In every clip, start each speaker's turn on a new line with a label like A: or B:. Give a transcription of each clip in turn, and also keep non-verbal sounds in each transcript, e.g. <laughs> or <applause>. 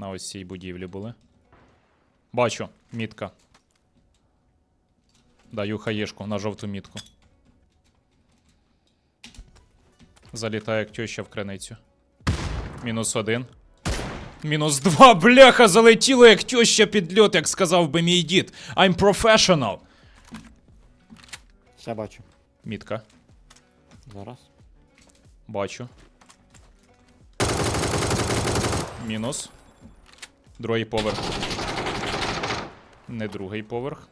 A: На ось цій будівлі були. Бачу, мітка. Даю хаєшку на жовту мітку. Залітає як теща в криницю. Мінус один. Мінус два, бляха, залетіло як теща під льот, як сказав би мій дід. I'm professional.
B: Ще бачу.
A: Мітка.
B: Зараз.
A: Бачу. Мінус. Другий поверх. Не другий поверх.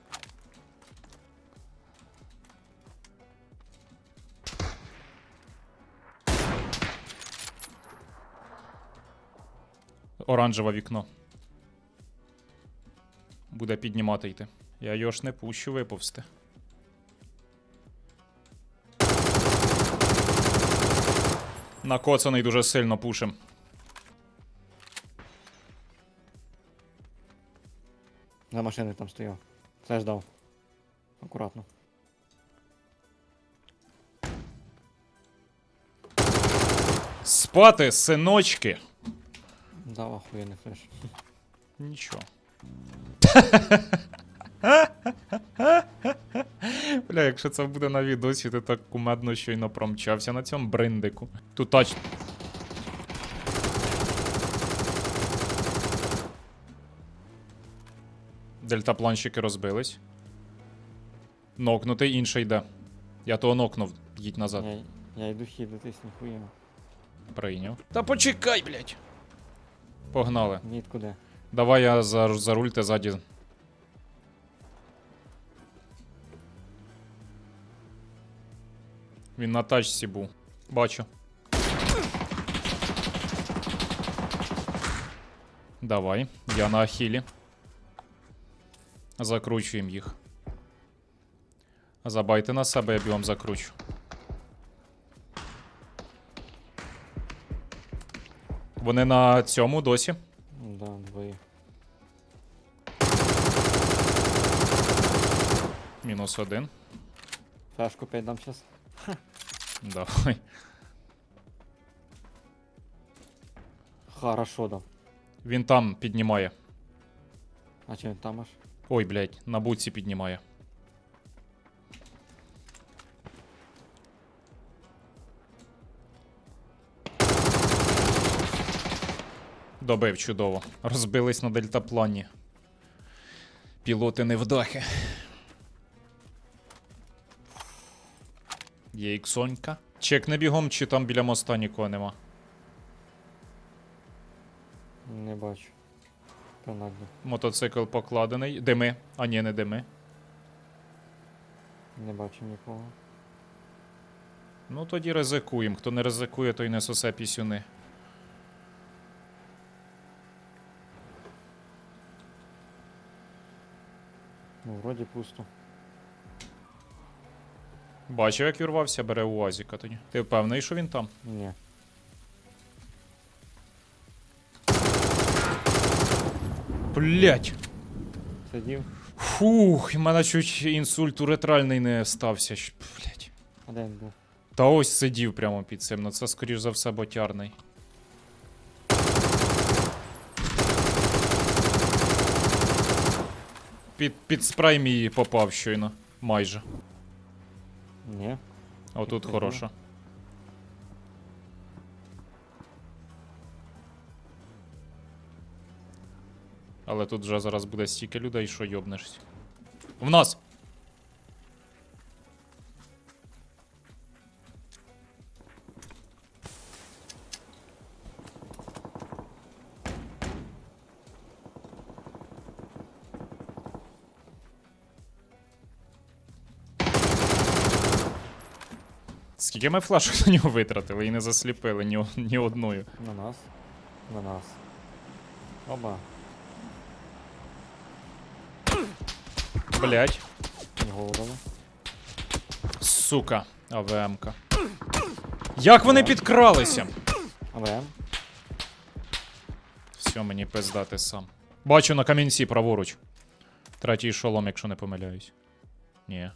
A: Оранжеве вікно. Буде піднімати йти. Я його ж не пущу виповзти. Накоцаний дуже сильно пушим.
B: За машиною там стояв. Це ждав. Акуратно.
A: Спати, синочки.
B: Дав охуєнний флеш.
A: Нічого. <laughs> Бля, якщо це буде на відосі, ти так кумедно щойно промчався на цьому бриндику. Тут тач. Дельтапланщики розбились. Нокнутий, інший йде. Я того нокнув. Їдь назад.
B: Я, я йду хілитись, ніхуя.
A: Прийняв. Та почекай, блядь. Погнали.
B: Ніт куди?
A: Давай я за, за руль ти ззаді. Він на тачці був. Бачу. Давай, я на ахілі. Закручуємо їх. Забайте на себе, я бігом закручу. Вони на цьому досі.
B: Да, двоє.
A: Мінус один.
B: Флешку 5 дам щас.
A: Давай.
B: Хорошо дав.
A: Він там піднімає.
B: А чи він там аж?
A: Ой, блядь, на буці піднімає. Добив чудово. Розбились на дельтаплані. Пілоти невдахи. Є іксонька. Чек не бігом, чи там біля моста нікого нема.
B: Не бачу. Принаймні.
A: Мотоцикл покладений. Дими. А ні, не дими.
B: Не бачу нікого.
A: Ну тоді ризикуємо. Хто не ризикує, той не сосе пісюни.
B: Ну, вроді пусто.
A: Бачив, як вірвався, бере УАЗіка тоді. Ти впевнений, що він там?
B: Ні.
A: Блять.
B: Сидів.
A: Фух, в мене чуть інсульт уретральний не стався. Блять.
B: А де він був?
A: Та ось сидів прямо під цим, ну це скоріш за все ботярний. Під, під спрей мій попав щойно. Майже.
B: Ні.
A: А отут хороша. Але тут вже зараз буде стільки людей, що йобнешся. В нас! Скільки ми флешок на нього витратили і не засліпили ні, ні одною.
B: На нас. На нас. Оба.
A: Блять.
B: Голову.
A: Сука, АВМка. Як вони підкралися?
B: АВМ.
A: Все, мені пиздати сам. Бачу на камінці праворуч. Третій шолом, якщо не помиляюсь. Ні.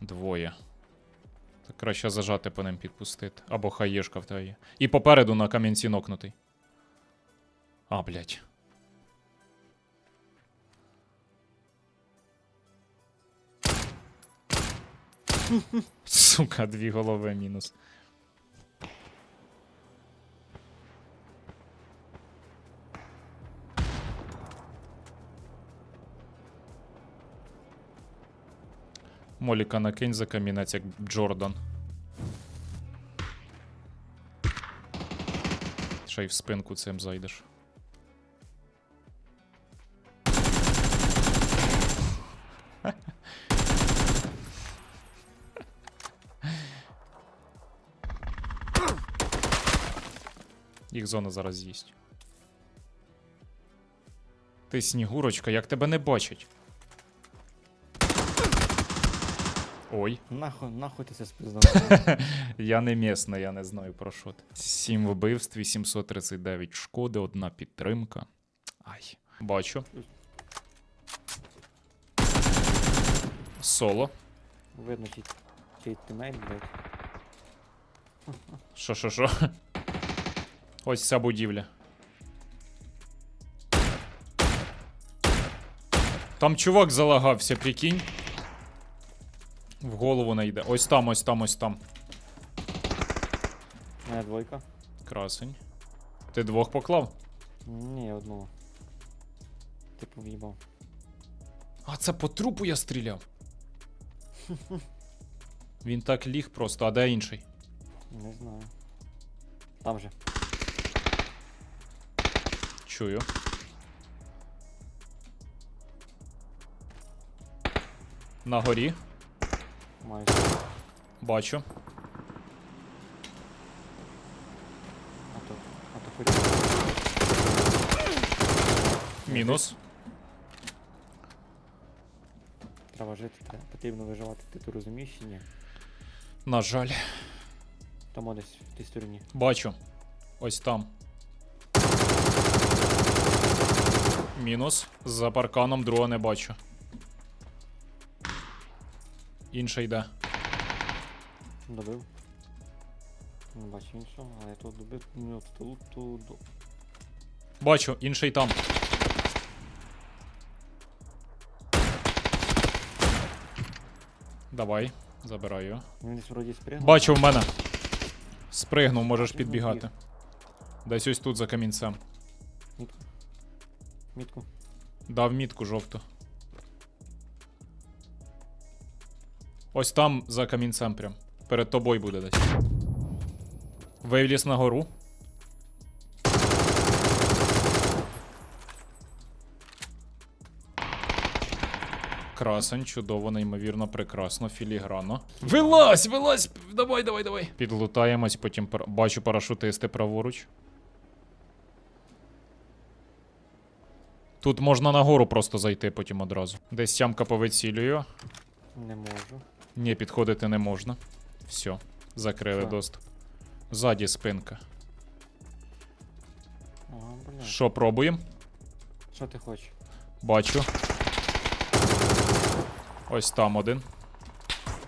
A: Двоє. Так краще зажати по ним підпустити. Або хаєшка в тебе є. І попереду на камінці нокнутий. А, блядь. Сука, дві голови мінус. Моліка накинь за камінець, як Джордан. Ще й в спинку цим зайдеш. Їх зона зараз з'їсть. Ти снігурочка, як тебе не бачать? Ой.
B: Нахуй, нахуй ти це спиздав. <laughs>
A: Я не місний, я не знаю про що ти. Сім вбивств, 839 шкоди, одна підтримка. Ай. Бачу. Соло.
B: Видно, чий, тимейт, блядь.
A: Що, що, що? Ось ця будівля. Там чувак залагався, прикинь. В голову не йде. Ось там, ось там, ось там.
B: Мене двойка.
A: Красень. Ти двох поклав?
B: Ні, одного. Типу в'їбав.
A: А це по трупу я стріляв. <laughs> Він так ліг просто, а де інший?
B: Не знаю. Там же.
A: Чую. На горі.
B: Майже.
A: Бачу.
B: А то. А то хоч.
A: Мінус.
B: Треба жити, треба. Потрібно виживати. Ти то розумієш чи ні?
A: На жаль.
B: Тому десь в тій стороні.
A: Бачу. Ось там. Мінус. За парканом друга не бачу. Інша йде.
B: Добив. Не бачу іншого, але я тут добив. Ну, тут, тут, тут.
A: Бачу, інший там. Давай, забираю.
B: Він десь вроді спрягнув.
A: Бачу в мене. Спригнув, можеш підбігати. Десь ось тут за камінцем.
B: Мітку.
A: Дав мітку жовту. Ось там за камінцем прям. Перед тобою буде десь. Вивліз на гору. Красень, чудово, неймовірно, прекрасно, філігранно. Вилазь, вилазь! Давай, давай, давай. Підлутаємось, потім пар- бачу парашутисти праворуч. Тут можна нагору просто зайти потім одразу. Десь тямка повицілюю.
B: Не можу.
A: Ні, підходити не можна. Все, закрили
B: Що?
A: доступ. Ззаді спинка.
B: Ага.
A: Що, пробуємо?
B: Що ти хочеш?
A: Бачу. Ось там один.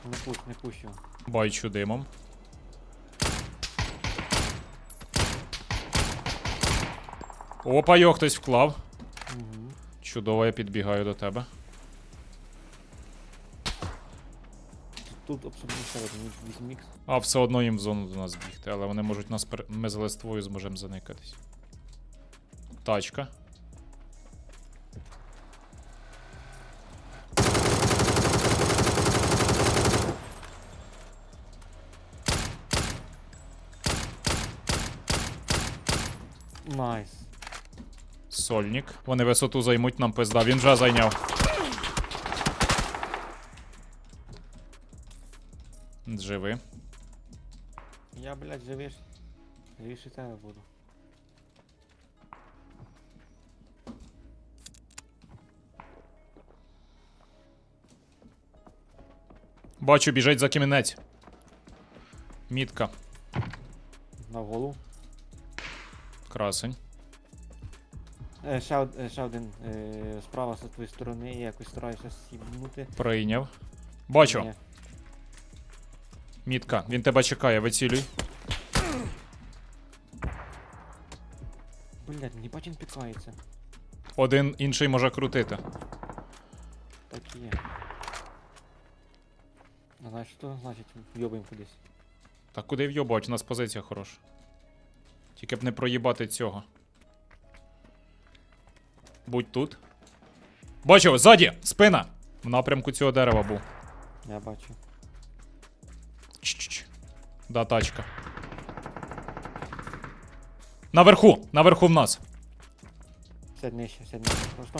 B: Не пуш, не його.
A: Бачу димом. Опа, його хтось вклав. Чудово, я підбігаю до тебе.
B: Тут абсолютно все один візьмікс.
A: А все одно їм в зону до нас бігти, але вони можуть нас пер... Ми з листвою зможемо заникатись. Тачка.
B: Найс.
A: Сольник. Вони висоту займуть нам пизда. Він вже зайняв. Живи.
B: Я, блядь, живиш. Живіше тебе буду.
A: Бачу, біжить за камінець. Мітка.
B: На голову.
A: Красень.
B: Е, ще, од- е, ще один е, справа з твоєї сторони, я якось стараюся сібнути.
A: Прийняв. Бачу.
B: Ні.
A: Мітка. Він тебе чекає, вицілюй.
B: Блядь, не бачить пікається.
A: Один інший може крутити.
B: Так і є. А знаєш що значить йобаємо кудись.
A: Та куди в'єбать, у нас позиція хороша. Тільки б не проїбати цього. Будь тут. Бачив, ззаді! Спина! В напрямку цього дерева був.
B: Я бачу.
A: Ч-ч-ч. Да, тачка. Наверху! Наверху в нас.
B: Сядь нижче, сядь нижче. Просто.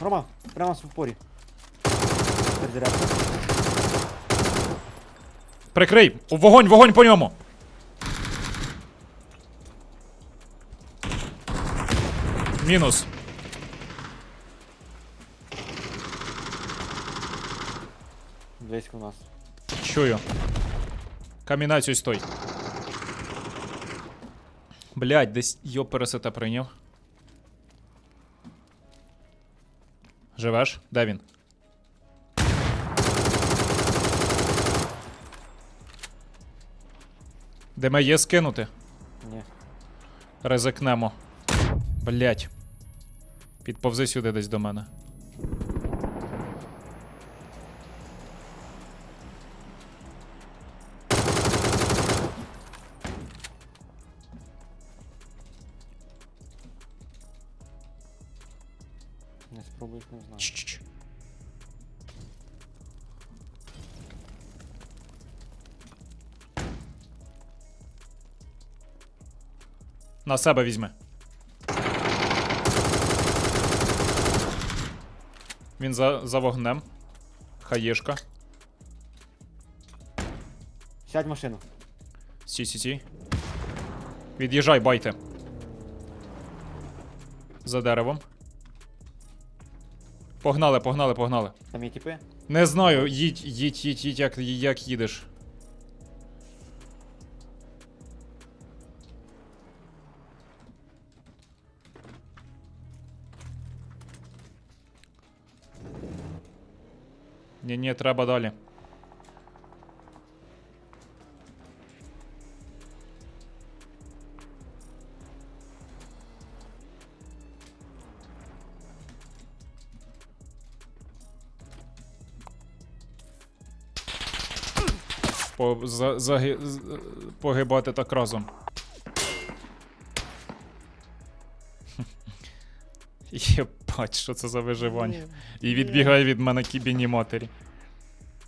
B: Рома, прямо в упорі.
A: Прикрий! Вогонь, вогонь по ньому! Мінус.
B: Близько у нас.
A: Чую. Камінець ось той. Блять, десь йо пересете прийняв. Живеш? Де він? Де ми є скинути?
B: Ні.
A: Ризикнемо. Блять. Підповзи сюди десь до мене.
B: Не спробуєш, не знаю.
A: Чш-чш. На себе візьми. Він за, за вогнем. Хаєшка.
B: Сядь в машину.
A: Сі, сі, сі. Від'їжджай, байте. За деревом. Погнали, погнали, погнали.
B: Там є тіпи.
A: Не знаю, їдь, їдь, їдь, їдь, як, як їдеш. Ні, ні, треба далі. По, за, заги- з- погибати так разом. <laughs> Єбать, що це за виживання. І відбігає від мене кібіні матері.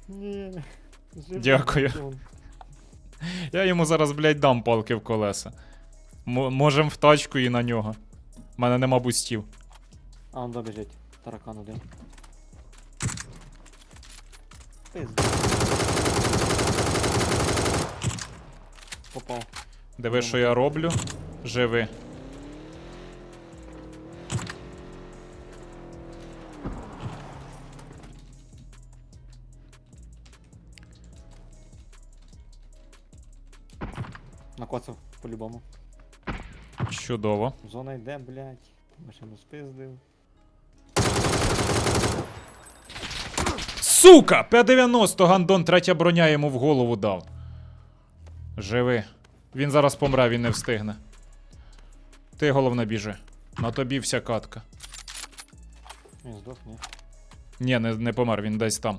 B: Ні.
A: Дякую. Я йому зараз, блядь, дам палки в колеса. М- можем в тачку і на нього. У мене нема бустів.
B: А он добіжить. Таракан один. Пизда. Попав.
A: Диви, що я роблю. Живи.
B: Накоцав по-любому.
A: Чудово.
B: Зона йде, блядь. Машину спиздив.
A: Сука! П-90 гандон, третя броня йому в голову дав. Живи. Він зараз помре, він не встигне. Ти головне біжи. На тобі вся катка.
B: Він здох, ні.
A: Ні, не, не помер, він десь там.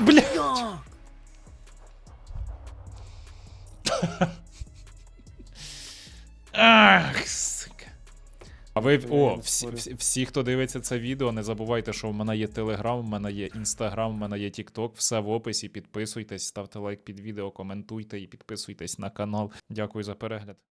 A: Бля! Ах, сука. А ви, о, всі, всі, всі, хто дивиться це відео, не забувайте, що в мене є Телеграм, в мене є Інстаграм, в мене є Тікток, все в описі. Підписуйтесь, ставте лайк під відео, коментуйте і підписуйтесь на канал. Дякую за перегляд.